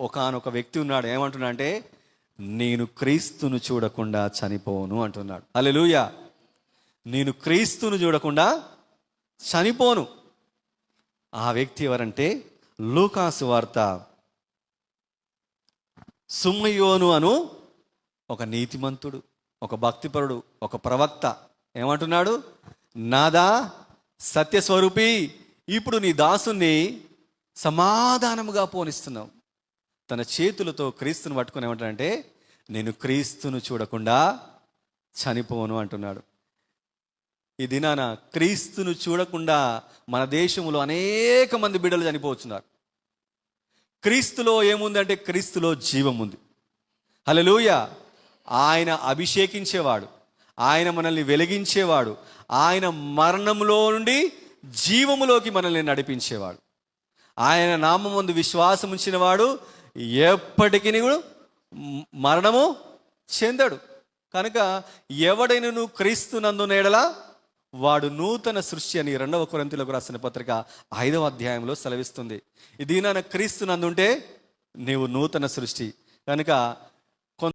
ఒకనొక వ్యక్తి ఉన్నాడు. ఏమంటున్నా అంటే నేను క్రీస్తును చూడకుండా చనిపోను అంటున్నాడు. అల్లెలూయ నేను క్రీస్తును చూడకుండా చనిపోను ఆ వ్యక్తి ఎవరంటే లూకాసు వార్త సుమ్మయోను అను ఒక నీతిమంతుడు ఒక భక్తిపరుడు ఒక ప్రవక్త. ఏమంటున్నాడు? నాదా సత్యస్వరూపి ఇప్పుడు నీ దాసుని సమాధానముగా పోనిస్తున్నావు. తన చేతులతో క్రీస్తును పట్టుకుని ఏమంటాడంటే నేను క్రీస్తును చూడకుండా చనిపోను అంటున్నాడు. ఈ దినాన క్రీస్తును చూడకుండా మన దేశంలో అనేక మంది బిడ్డలు చనిపోతున్నారు. క్రీస్తులో ఏముందంటే క్రీస్తులో జీవం ఉంది. హలలుయ ఆయన అభిషేకించేవాడు ఆయన మనల్ని వెలిగించేవాడు ఆయన మరణంలో నుండి జీవములోకి మనల్ని నడిపించేవాడు. ఆయన నామం ముందు విశ్వాసం ఉంచినవాడు ఎప్పటికీ కూడా మరణము చెందడు. కనుక ఎవడైనను క్రీస్తు నందు నేడలా వాడు నూతన సృష్టి అని రెండవ కొరంతిలకు రాసిన పత్రిక ఐదవ అధ్యాయంలో సెలవిస్తుంది. ఇది క్రీస్తు నందుంటే నీవు నూతన సృష్టి. కనుక